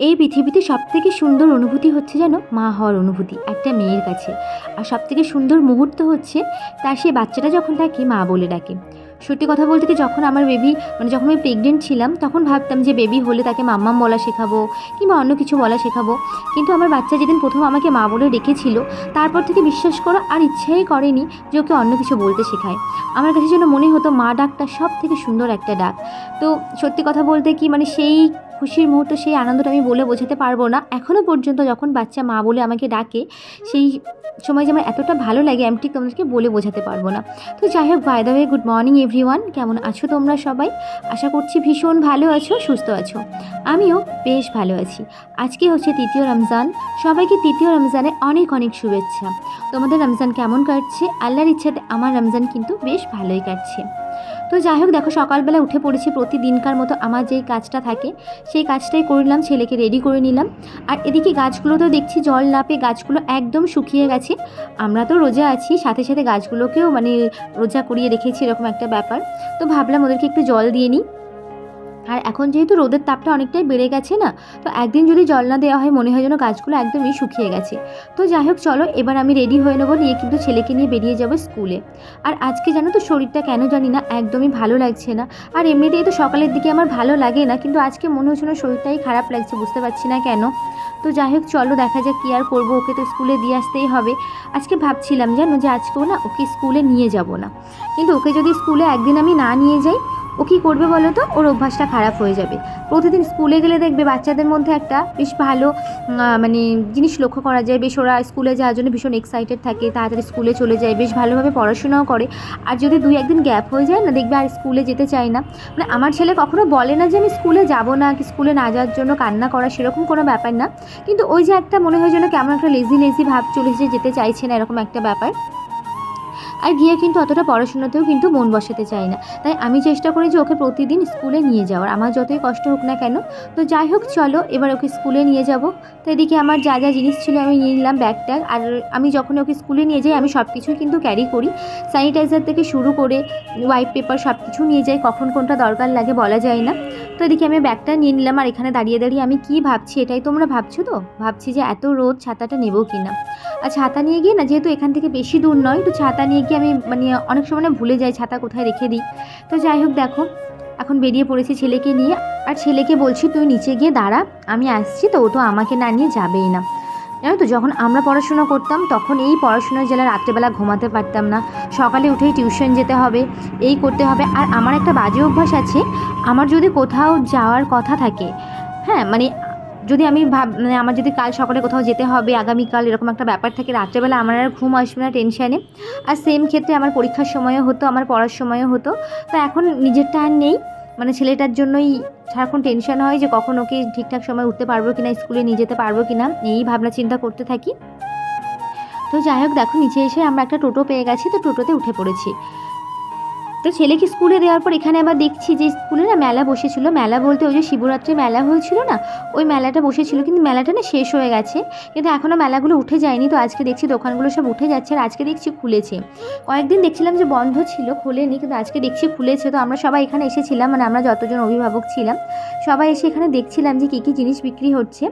এই পৃথিবীতে সবথেকে সুন্দর অনুভূতি হচ্ছে যেন মা হওয়ার অনুভূতি, একটা মেয়ের কাছে। আর সবথেকে সুন্দর মুহূর্ত হচ্ছে তার সেই বাচ্চাটা যখন তাকে মা বলে ডাকে। সত্যি কথা বলতে কি, যখন আমার বেবি মানে যখন আমি প্রেগনেন্ট ছিলাম, তখন ভাবতাম যে বেবি হলে তাকে মাম্মাম বলা শেখাবো কিংবা অন্য কিছু বলা শেখাবো। কিন্তু আমার বাচ্চা যেদিন প্রথম আমাকে মা বলে ডেকেছিল, তারপর থেকে বিশ্বাস করো আর ইচ্ছাই করেনি যে ওকে অন্য কিছু বলতে শেখায়। আমার কাছে যেন মনে হতো মা ডাকটা সব থেকে সুন্দর একটা ডাক। তো সত্যি কথা বলতে কি মানে সেই খুশির মুহূর্ত সেই আনন্দটা আমি বলে বোঝাতে পারব না। এখনও পর্যন্ত যখন বাচ্চা মা বলে আমাকে ডাকে, সেই সময় যে আমার এতটা ভালো লাগে, আমি ঠিক তোমাদেরকে বলে বোঝাতে পারব না। তো যাই হোক by the way good morning everyone কেমন আছো তোমরা সবাই? আশা করছি ভীষণ ভালো আছো, সুস্থ আছো। আমিও বেশ ভালো আছি। আজকে হচ্ছে তৃতীয় রমজান। সবাইকে তৃতীয় রমজানে অনেক অনেক শুভেচ্ছা। তোমাদের রমজান কেমন কাটছে? আল্লাহর ইচ্ছাতে আমার রমজান কিন্তু বেশ ভালোই কাটছে। তো যাই হোক, দেখো সকালবেলা উঠে পড়েছি প্রতিদিনকার মতো আমার যেই কাজটা থাকে, সেই কাজটাই করলাম ছেলেকে রেডি করে নিলাম। আর এদিকে গাছগুলো তো দেখছি জল না পেয়ে গাছগুলো একদম শুকিয়ে গেছে। আমরা তো রোজা আছি, সাথে সাথে গাছগুলোকেও মানে রোজা করিয়ে রেখেছি, এরকম একটা ব্যাপার। তো ভাবলাম ওদেরকে একটু জল দিয়ে নিই। আর এখন যেহেতু রোদের তাপটা অনেকটাই বেড়ে গেছে না, তো একদিন যদি জল না দেওয়া হয় মনে হয় যেন গাছগুলো একদমই শুকিয়ে গেছে। তো যাই হোক, চলো, এবার আমি রেডি হয়ে নেব, নিয়ে কিন্তু ছেলেকে নিয়ে বেরিয়ে যাব স্কুলে আর আজকে জানো তো শরীরটা কেন জানি না একদমই ভালো লাগছে না। আর এমনিতেই তো সকালের দিকে আমার ভালো লাগে না, কিন্তু আজকে মনে হচ্ছে না শরীরটাই খারাপ লাগছে, বুঝতে পারছি না কেন। তো যাই হোক, চলো, দেখা যাক কী আর করব, ওকে তো স্কুলে দিয়ে আসতেই হবে। আজকে ভাবছিলাম জানো যে আজকেও না ওকে স্কুলে নিয়ে যাব না। কিন্তু ওকে যদি স্কুলে একদিন আমি না নিয়ে যাই ও কী করবে বলো তো? ওর অভ্যাসটা খারাপ হয়ে যাবে। প্রতিদিন স্কুলে গেলে দেখবে বাচ্চাদের মধ্যে একটা বেশ ভালো মানে জিনিস লক্ষ্য করা যায়। বেশ ওরা স্কুলে যাওয়ার জন্য ভীষণ এক্সাইটেড থাকে, তাড়াতাড়ি স্কুলে চলে যায়, বেশ ভালোভাবে পড়াশোনাও করে। আর যদি দুই একদিন গ্যাপ হয়ে যায় না, দেখবে আর স্কুলে যেতে চায় না। মানে আমার ছেলে কখনো বলে না যে আমি স্কুলে যাব না, কি স্কুলে না যাওয়ার জন্য কান্না করা, সেরকম কোনো ব্যাপার না। কিন্তু ওই যে একটা মনে হয় যেন কেমন একটা লেজি লেজি ভাব চলে যেতে চাইছে না, এরকম একটা ব্যাপার। আর গিয়ে কিন্তু অতটা পড়াশোনাতেও কিন্তু মন বসাতে চাই না। তাই আমি চেষ্টা করি যে ওকে প্রতিদিন স্কুলে নিয়ে যাওয়ার। আমার যতই কষ্ট হোক না কেন, তো যাই হোক, চলো, এবার ওকে স্কুলে নিয়ে যাব। তো এদিকে আমার যা যা জিনিস ছিল আমি নিয়ে নিলাম ব্যাগ ট্যাগ আর আমি যখন ওকে স্কুলে নিয়ে যাই, আমি সব কিছুই কিন্তু ক্যারি করি। স্যানিটাইজার থেকে শুরু করে হোয়াইট পেপার সব কিছু নিয়ে যাই, কখন কোনটা দরকার লাগে বলা যায় না। তো এদিকে আমি ব্যাগটা নিয়ে নিলাম আর এখানে দাঁড়িয়ে দাঁড়িয়ে আমি কি ভাবছি এটাই তোমরা ভাবছ তো? ভাবছি যে এত রোদ ছাতাটা নেব কি না আর ছাতা নিয়ে গিয়ে না, যেহেতু এখান থেকে বেশি দূর নয়, তো ছাতা নিয়ে গিয়ে আমি মানে অনেক সময় না ভুলে যাই ছাতা কোথায় রেখে দিই। তো যাই হোক দেখো, এখন বেরিয়ে পড়েছি ছেলেকে নিয়ে। আর ছেলেকে বলছি, তুই নিচে গিয়ে দাঁড়া, আমি আসছি তো, ও তো আমাকে না নিয়ে যাবেই না। জানো তো, যখন আমরা পড়াশুনো করতাম, তখন এই পড়াশোনার জেলা রাত্রেবেলা ঘুমাতে পারতাম না। সকালে উঠেই টিউশন যেতে হবে, এই করতে হবে। আর আমার একটা বাজে অভ্যাস আছে, আমার যদি কোথাও যাওয়ার কথা থাকে হ্যাঁ মানে যদি আমি ভাব মানে আমার যদি কাল সকালে কোথাও যেতে হবে, আগামীকাল এরকম একটা ব্যাপার থাকে, রাত্রেবেলা আমার আর ঘুম আসবে না টেনশানে আর সেম ক্ষেত্রে আমার পরীক্ষার সময়ও হতো, আমার পড়ার সময়ও হতো। তো এখন নিজেরটা আর নেই। মানে ছেলেটার জন্যই সারাক্ষণ টেনশন হয় যে কখন ওকে ঠিকঠাক সময় উঠতে পারব কিনা, স্কুলে নিয়ে যেতে পারব কিনা, এই ভাবনা চিন্তা করতে থাকি। তো যাই হোক, দেখো নিচে এসে আমরা একটা টোটো পেয়ে গেছি, তো টোটোতে উঠে পড়েছি। তো ছেলেকে স্কুলে দেওয়ার পর এখানে আবার দেখছি যে স্কুলে না মেলা বসেছিল। মেলা বলতে ওই যে শিবরাত্রি মেলা হয়েছিল না? ওই মেলাটা বসেছিল কিন্তু মেলাটা না শেষ হয়ে গেছে। কিন্তু এখনও মেলাগুলো উঠে যায়নি। তো আজকে দেখছি দোকানগুলো সব উঠে যাচ্ছে আর আজকে দেখছি খুলেছে। কয়েকদিন দেখছিলাম যে বন্ধ ছিল, খোলেনি কিন্তু আজকে দেখছি খুলেছে। তো আমরা সবাই এখানে এসেছিলাম মানে আমরা যতজন অভিভাবক ছিলাম, সবাই এসে এখানে দেখছিলাম যে কী কী জিনিস বিক্রি হচ্ছে।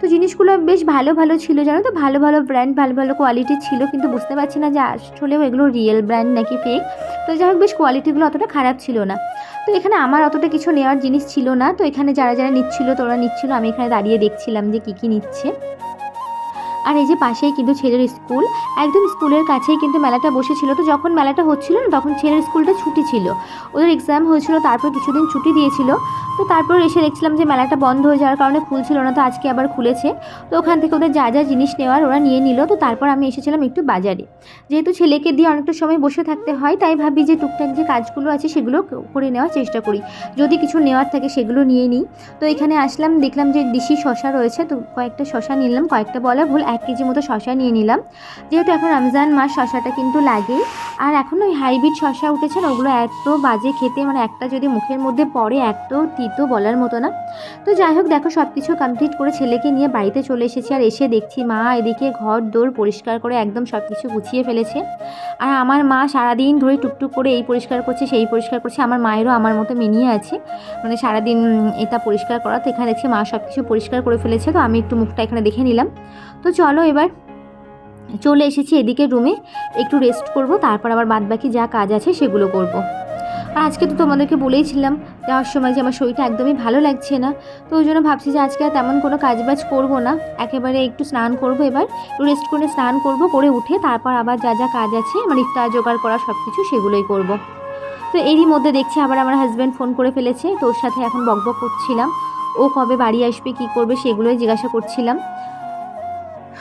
তো জিনিসগুলো বেশ ভালো ভালো ছিল, জানো তো? ভালো ভালো ব্র্যান্ড ভালো ভালো কোয়ালিটির ছিল। কিন্তু বুঝতে পারছি না যে আসলেও এগুলো রিয়েল ব্র্যান্ড নাকি ফেক তো যাই হোক, বেশ কোয়ালিটিগুলো অতটা খারাপ ছিল না। তো এখানে আমার অতটা কিছু নেওয়ার জিনিস ছিল না। তো এখানে যারা যারা নিচ্ছিল, তোরা নিচ্ছিল, আমি এখানে দাঁড়িয়ে দেখছিলাম যে কী কী নিচ্ছে। আর এই যে পাশেই কিন্তু ছেলের স্কুল। একদম স্কুলের কাছেই কিন্তু মেলাটা বসেছিল। তো যখন মেলাটা হচ্ছিল না, তখন ছেলের স্কুলটা ছুটি ছিল। ওদের এক্সাম হয়েছিল, তারপর কিছুদিন ছুটি দিয়েছিল। তো তারপর এসে দেখছিলাম যে মেলাটা বন্ধ হয়ে যাওয়ার কারণে খুলছিল না, তো আজকে আবার খুলেছে। তো ওখান থেকে ওদের যা যা জিনিস নেওয়ার ওরা নিয়ে নিল, তো তারপর আমি এসেছিলাম একটু বাজারে। যেহেতু ছেলেকে দিয়ে অনেকটা সময় বসে থাকতে হয়, তাই ভাবি যে টুকটাক যে কাজগুলো আছে সেগুলো করে নেওয়ার চেষ্টা করি। যদি কিছু নেওয়ার থাকে সেগুলো নিয়ে নিই। তো এখানে আসলাম, দেখলাম যে দিশি শশা রয়েছে, তো কয়েকটা শশা নিলাম, কয়েকটা বলা ভুল, এক কেজি মতো শশা নিয়ে নিলাম। যেহেতু এখন রমজান মাস, শশাটা কিন্তু লাগেই। আর এখন ওই হাইব্রিড শশা উঠেছে না, ওগুলো এত বাজে খেতে মানে একটা যদি মুখের মধ্যে পড়ে, এত তো বলার মতো না। তো যাই হোক, দেখো সব কিছু কমপ্লিট করে ছেলেকে নিয়ে বাড়িতে চলে এসেছি আর এসে দেখছি মা এদিকে ঘর, দোর পরিষ্কার করে একদম সব কিছু গুছিয়ে ফেলেছে। আর আমার মা সারাদিন ধরে টুকটুক করে এই পরিষ্কার করছে, সেই পরিষ্কার করছে, আমার মায়েরও আমার মতো মিনিয়ে আছে। মানে সারাদিন এটা পরিষ্কার করা, তো এখানে দেখছি মা সব কিছু পরিষ্কার করে ফেলেছে, তো আমি একটু মুখটা এখানে দেখে নিলাম। তো চলো এবার চলে এসেছি এদিকে রুমে একটু রেস্ট করব, তারপর আবার বাদবাকি যা কাজ আছে সেগুলো করব। আর আজকে তো তোমাদেরকে বলেইছিলাম, যাওয়ার সময় যে আমার শরীরটা একদমই ভালো লাগছে না। তো ওই জন্য ভাবছি যে আজকে আর তেমন কোনো কাজ বাজ করব না। একেবারে একটু স্নান করব এবার, একটু রেস্ট করে স্নান করব, করে উঠে তারপর আবার যা যা কাজ আছে মানে ইফতার জোগাড় করা সব কিছু সেগুলোই করব। তো এরই মধ্যে দেখছি আবার আমার হাজব্যান্ড ফোন করে ফেলেছে, তোর সাথে এখন বকবক করছিলাম। ও কবে বাড়ি আসবে, কি করবে সেগুলোই জিজ্ঞাসা করছিলাম।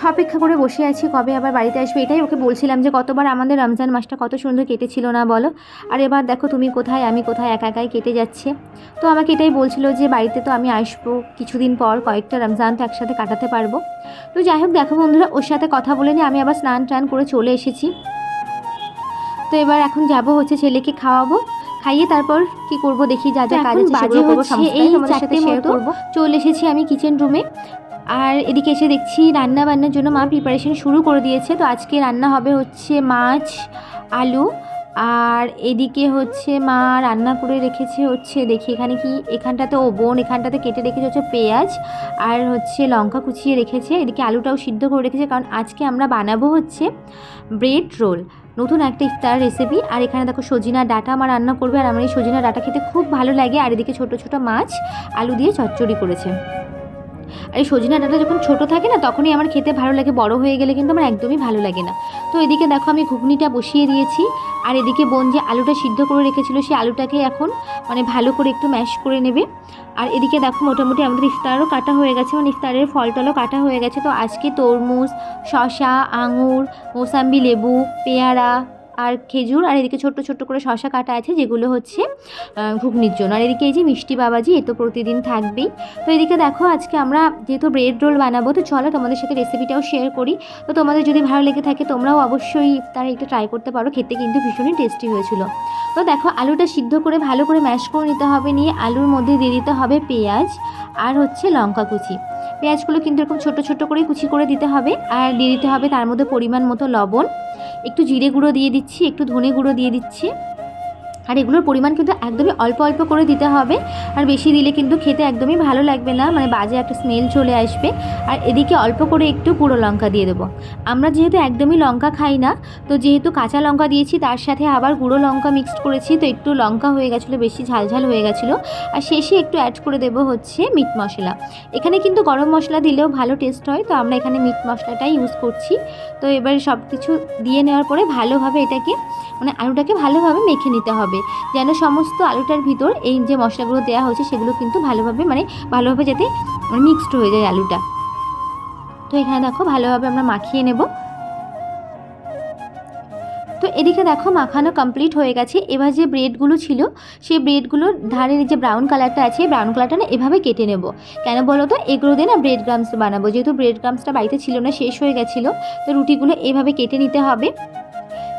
অপেক্ষা করে বসে আছি কবে আবার বাড়িতে আসবে? এটাই ওকে বলছিলাম যে কতবার আমাদের রমজান মাসটা কত সুন্দর কেটেছিল না বলো? আর এবার দেখো তুমি কোথায় আমি কোথায় একা একাই কেটে যাচ্ছে। তো আমাকে এটাই বলছিল যে বাড়িতে তো আমি আসব কিছুদিন পর কয়েকটা রমজান তো একসাথে কাটাতে পারব। তো যাই হোক দেখো বন্ধুরা ওর সাথে কথা বলে নিয়ে আমি আবার স্নান টান করে চলে এসেছি। তো এবার এখন যাব হচ্ছে ছেলেকে খাওয়াবো খাইয়ে তারপর কি করব দেখি যা যা কাজ আছে সেগুলো করব এই তোমাদের সাথে শেয়ার। করব। চলে এসেছি আমি কিচেন রুমে আর এদিকে এসে দেখছি রান্না বান্নার জন্য মা প্রিপারেশন শুরু করে দিয়েছে। তো আজকে রান্না হবে হচ্ছে মাছ, আলু। আর এদিকে হচ্ছে মা রান্না করে রেখেছে হচ্ছে, দেখি এখানে কি, এখানটাতে ও বোন এখানটাতে কেটে রেখেছে হচ্ছে পেঁয়াজ আর হচ্ছে লঙ্কা কুচিয়ে রেখেছে। এদিকে আলুটাও সিদ্ধ করে রেখেছে কারণ আজকে আমরা বানাবো হচ্ছে ব্রেড রোল নতুন একটা ইফতার রেসিপি আর এখানে দেখো সজিনা ডাটা আমার রান্না করবে। আর আমার এই সজিনা ডাটা খেতে খুব ভালো লাগে। আর এদিকে ছোটো ছোটো মাছ আলু দিয়ে চচ্চড়ি করেছে। আর এই সজিনা ডাটা যখন ছোট থাকে না, তখনই আমার খেতে ভালো লাগে, বড় হয়ে গেলে কিন্তু আমার একদমই ভালো লাগে না। তো এদিকে দেখো আমি ঘুগনিটা বসিয়ে দিয়েছি, আর এদিকে বোন যে আলুটা সিদ্ধ করে রেখেছিল, সেই আলুটাকে এখন মানে ভালো করে একটু ম্যাশ করে নেবে। আর এদিকে দেখো মোটামুটি আমাদের ইফতারও কাটা হয়ে গেছে মানে ইফতারের ফল টলও কাটা হয়ে গেছে। তো আজকে তরমুজ শশা আঙুর, মোসাম্বি লেবু, পেয়ারা আর খেজুর আর এদিকে ছোট্ট ছোট্ট করে শশা কাটা আছে, যেগুলো হচ্ছে ঘুগনির জন্য। আর এদিকে এই যে মিষ্টি বাবাজি, এ তো প্রতিদিন থাকবেই। তো এদিকে দেখো, আজকে আমরা যেহেতু ব্রেড রোল বানাবো, তো চলো তোমাদের সাথে রেসিপিটাও শেয়ার করি। তো তোমাদের যদি ভালো লেগে থাকে, তোমরাও অবশ্যই তারা একটু ট্রাই করতে পারো। খেতে কিন্তু ভীষণই টেস্টি হয়েছিল। তো দেখো, আলুটা সিদ্ধ করে ভালো করে ম্যাশ করে নিতে হবে, নিয়ে আলুর মধ্যে দিয়ে দিতে হবে পেঁয়াজ আর হচ্ছে লঙ্কা কুচি। পেঁয়াজগুলো কিন্তু এরকম ছোট ছোট করে কুচি করে দিতে হবে, আর দিয়ে দিতে হবে তার মধ্যে পরিমাণ মতো লবণ। একটু জিরে গুঁড়ো দিয়ে দিচ্ছি একটু ধনে গুঁড়ো দিয়ে দিচ্ছি। আর এগুলোর পরিমাণ কিন্তু একদমই অল্প অল্প করে দিতে হবে। আর বেশি দিলে কিন্তু খেতে একদমই ভালো লাগবে না মানে বাজে একটা স্মেল চলে আসবে। আর এদিকে অল্প করে একটু গুঁড়ো লঙ্কা দিয়ে দেবো। আমরা যেহেতু একদমই লঙ্কা খাই না, তো যেহেতু কাঁচা লঙ্কা দিয়েছি, তার সাথে আবার গুঁড়ো লঙ্কা মিক্সড করেছি, তো একটু লঙ্কা হয়ে গেছিল, বেশি ঝালঝাল হয়ে গেছিল। আর শেষে একটু অ্যাড করে দেবো হচ্ছে মিট মশলা। এখানে কিন্তু গরম মশলা দিলেও ভালো টেস্ট হয়, তো আমরা এখানে মিট মশলাটাই ইউজ করছি। তো এবার সব কিছু দিয়ে নেওয়ার পরে ভালোভাবে এটাকে মানে আলুটাকে ভালোভাবে মেখে নিতে হবে। যেন সমস্ত আলুটার ভিতর এই যে মশলাগুলো দেওয়া হয়েছে, সেগুলো কিন্তু ভালোভাবে মানে ভালোভাবে যাতে মিক্সড হয়ে যায় আলুটা। তো এখানে দেখো ভালোভাবে আমরা মাখিয়ে নেব। তো এদিকে দেখো মাখানো কমপ্লিট হয়ে গেছে। এবার যে ব্রেডগুলো ছিল, সেই ব্রেডগুলোর ধারের যে ব্রাউন কালারটা আছে ব্রাউন কালারটা না এভাবে কেটে নেব। কেন বলো তো? এগুলো দিয়ে না ব্রেড গ্রামস বানাবো। যেহেতু ব্রেড গ্রামসটা বাড়িতে ছিল না, শেষ হয়ে গেছিল, তো রুটিগুলো এভাবে কেটে নিতে হবে।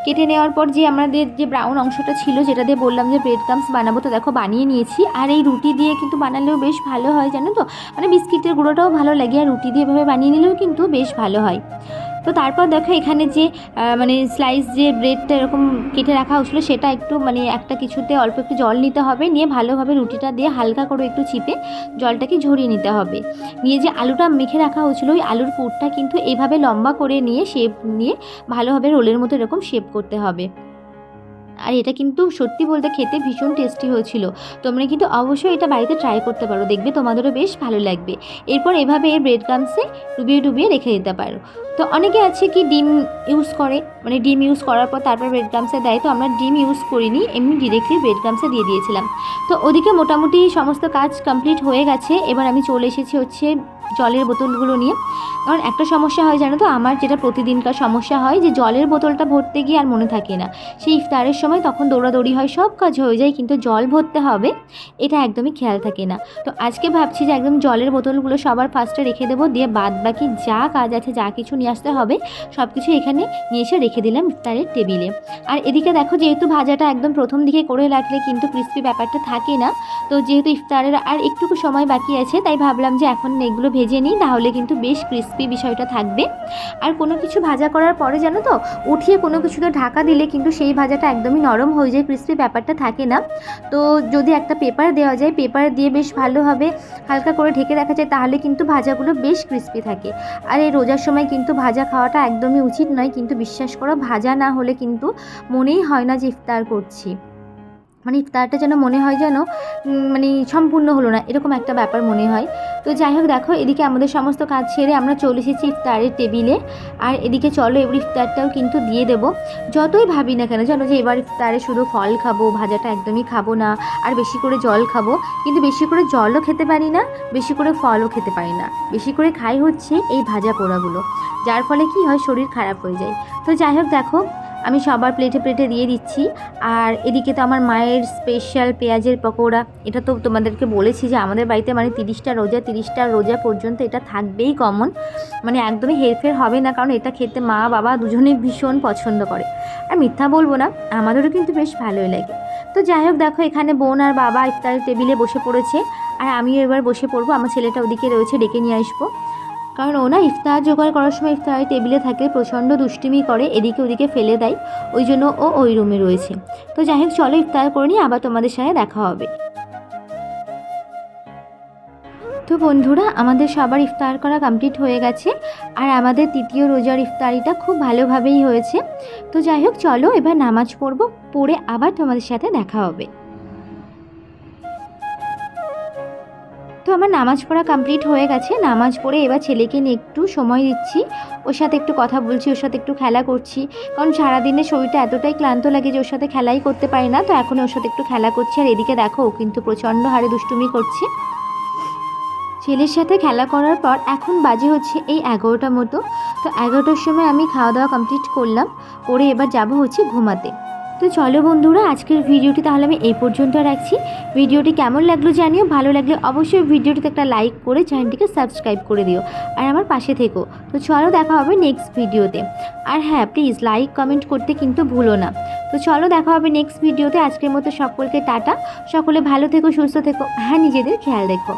কেটে নেওয়ার পর যে আমাদের যে ব্রাউন অংশটা ছিল, যেটা দিয়ে বললাম যে ব্রেড ক্রামস বানাবো, তো দেখো বানিয়ে নিয়েছি। আর এই রুটি দিয়ে কিন্তু বানালেও বেশ ভালো হয়, জানো তো? মানে বিস্কিটের গুঁড়োটাও ভালো লাগে, আর রুটি দিয়ে এভাবে বানিয়ে নিলেও কিন্তু বেশ ভালো হয়। তো তারপর দেখো এখানে যে মানে স্লাইস যে ব্রেডটা এরকম কেটে রাখা হচ্ছিল সেটা একটু মানে একটা কিছুতে অল্প একটু জল নিতে হবে, নিয়ে ভালোভাবে রুটিটা দিয়ে হালকা করে একটু চিপে জলটাকে ঝরিয়ে নিতে হবে। নিয়ে যে আলুটা মেখে রাখা হয়েছিলো, ওই আলুর পুরটা কিন্তু এইভাবে লম্বা করে নিয়ে শেপ নিয়ে ভালোভাবে রোলের মতো এরকম শেপ করতে হবে। আর এটা কিন্তু সত্যি বলতে খেতে ভীষণ টেস্টি হয়েছিল। তোমরা কিন্তু অবশ্যই এটা বাড়িতে ট্রাই করতে পারো, দেখবে তোমাদেরও বেশ ভালো লাগবে। এরপর এভাবে এর ব্রেড ক্রামসে ডুবিয়ে ডুবিয়ে রেখে দিতে পারো। তো অনেকে আছে কি ডিম ইউজ করে মানে ডিম ইউজ করার পর তারপর ব্রেড ক্রামসে দেয়, তো আমরা ডিম ইউজ করিনি, এমনি ডিরেক্টলি ব্রেড ক্রামসে দিয়ে দিয়েছিলাম। তো ওদিকে মোটামুটি সমস্ত কাজ কমপ্লিট হয়ে গেছে, এবার আমি চলে এসেছি হচ্ছে জলের বোতলগুলো নিয়ে। কারণ একটা সমস্যা হয় জানো তো? আমার যেটা প্রতিদিনকার সমস্যা হয় যে জলের বোতলটা ভরতে গিয়ে আর মনে থাকে না। সেই ইফতারের সময় তখন দৌড়াদৌড়ি হয়, সব কাজ হয়ে যায়, কিন্তু জল ভরতে হবে, এটা একদমই খেয়াল থাকে না। তো আজকে ভাবছি যে একদম জলের বোতলগুলো সবার ফার্স্টে রেখে দেবো, দিয়ে বাদ বাকি যা কাজ আছে, যা কিছু নিয়ে আসতে হবে সব কিছু এখানে নিয়ে এসে রেখে দিলাম ইফতারের টেবিলে। আর এদিকে দেখো যেহেতু ভাজাটা একদম প্রথম দিকে করে রাখলে কিন্তু ক্রিস্পি ব্যাপারটা থাকে না, তো যেহেতু ইফতারের আর একটুকু সময় বাকি আছে, তাই ভাবলাম যে এখন এগুলো ভেজে নিই, তাহলে কিন্তু বেশ ক্রিস্পি বিষয়টা থাকবে। আর কোনো কিছু ভাজা করার পরে জানো তো, উঠিয়ে কোনো কিছুতে ঢাকা দিলে কিন্তু সেই ভাজাটা একদমই নরম হয়ে যায় ক্রিস্পি ব্যাপারটা থাকে না। তো যদি একটা পেপার দেওয়া যায় পেপার দিয়ে বেশ ভালোভাবে হালকা করে ঢেকে রাখা যায়, তাহলে কিন্তু ভাজাগুলো বেশ ক্রিস্পি থাকে। আর এই রোজার সময় কিন্তু ভাজা খাওয়াটা একদমই উচিত নয়, কিন্তু বিশ্বাস করো, ভাজা না হলে কিন্তু মনেই হয় না যে ইফতার করছি। মানে ইফতারটা যেন মনে হয় যেন মানে সম্পূর্ণ হলো না, এরকম একটা ব্যাপার মনে হয়। তো যাই হোক, দেখো, এদিকে আমাদের সমস্ত কাজ ছেড়ে আমরা চলে এসেছি ইফতারের টেবিলে। আর এদিকে চলো, এবার ইফতারটাও কিন্তু দিয়ে দেবো। যতই ভাবি না কেন জানো যে এবার ইফতারে শুধু ফল খাব, ভাজাটা একদমই খাব না, আর বেশি করে জল খাব। কিন্তু বেশি করে জলও খেতে পারি না, বেশি করে ফলও খেতে পারি না। বেশি করে খাই হচ্ছে এই ভাজা পোড়াগুলো। যার ফলে কি হয়, শরীর খারাপ হয়ে যায়। তো যাই হোক, দেখো আমি সবার প্লেটে প্লেটে দিয়ে দিচ্ছি। আর এদিকে তো আমার মায়ের স্পেশাল পেঁয়াজের পকোড়া। এটা তো তোমাদেরকে বলেছি যে আমাদের বাড়িতে মানে তিরিশটা রোজা তিরিশটা রোজা পর্যন্ত এটা থাকবেই কমন মানে একদমই হেরফের হবে না, কারণ এটা খেতে মা, বাবা দুজনেই ভীষণ পছন্দ করে। আর মিথ্যা বলব না, আমাদেরও কিন্তু বেশ ভালোই লাগে। তো যাই হোক, দেখো এখানে বোন আর বাবা ইফতারের টেবিলে বসে পড়েছে। আর আমিও এবার বসে পড়ব, আমার ছেলেটা ওদিকে রয়েছে, ডেকে নিয়ে আসব। কারণ ওনা ইফতার জোগাড় করার সময় ইফতারের টেবিলে থাকলে প্রচণ্ড দুষ্টুমি করে, এদিকে ওদিকে ফেলে দেয়। ওই জন্য ও ওই রুমে রয়েছে। তো যাই হোক চলো ইফতার করে নিয়ে আবার তোমাদের সাথে দেখা হবে। তো বন্ধুরা, আমাদের সবার ইফতার করা কমপ্লিট হয়ে গেছে, আর আমাদের তৃতীয় রোজার ইফতারিটা খুব ভালোভাবেই হয়েছে। তো যাই হোক, চলো এবার নামাজ পড়ব, পড়ে আবার তোমাদের সাথে দেখা হবে। তো আমার নামাজ পড়া কমপ্লিট হয়ে গেছে। নামাজ পড়ে এবার ছেলেকে নিয়ে একটু সময় দিচ্ছি। ওর সাথে একটু কথা বলছি, ওর সাথে একটু খেলা করছি। কারণ সারাদিনে শরীরটা এতটাই ক্লান্ত লাগে যে ওর সাথে খেলাই করতে পারি না। তো এখন ওর সাথে একটু খেলা করছি আর এদিকে দেখো ও কিন্তু প্রচণ্ড হারে দুষ্টুমি করছে। ছেলের সাথে খেলা করার পর এখন বাজে হচ্ছে এই এগারোটা মতো। তো এগারোটার সময় আমি খাওয়া দাওয়া কমপ্লিট করলাম। করে এবার যাব হচ্ছে ঘুমাতে। তো চলো বন্ধুরা, আজকের ভিডিওটি তাহলে আমি এই পর্যন্ত রাখছি। ভিডিওটি কেমন লাগল জানিও, ভালো লাগলে অবশ্যই ভিডিওটিতে একটা লাইক করে চ্যানেলটিকে সাবস্ক্রাইব করে দিও আর আমার পাশে থেকো। তো চলো দেখা হবে নেক্সট ভিডিওতে। আর হ্যাঁ প্লিজ লাইক কমেন্ট করতে কিন্তু ভুলো না। তো চলো দেখা হবে নেক্সট ভিডিওতে। আজকের মতো সকলকে টাটা। সকলে ভালো থেকো, সুস্থ থেকো। হ্যাঁ নিজেদের খেয়াল রেখো।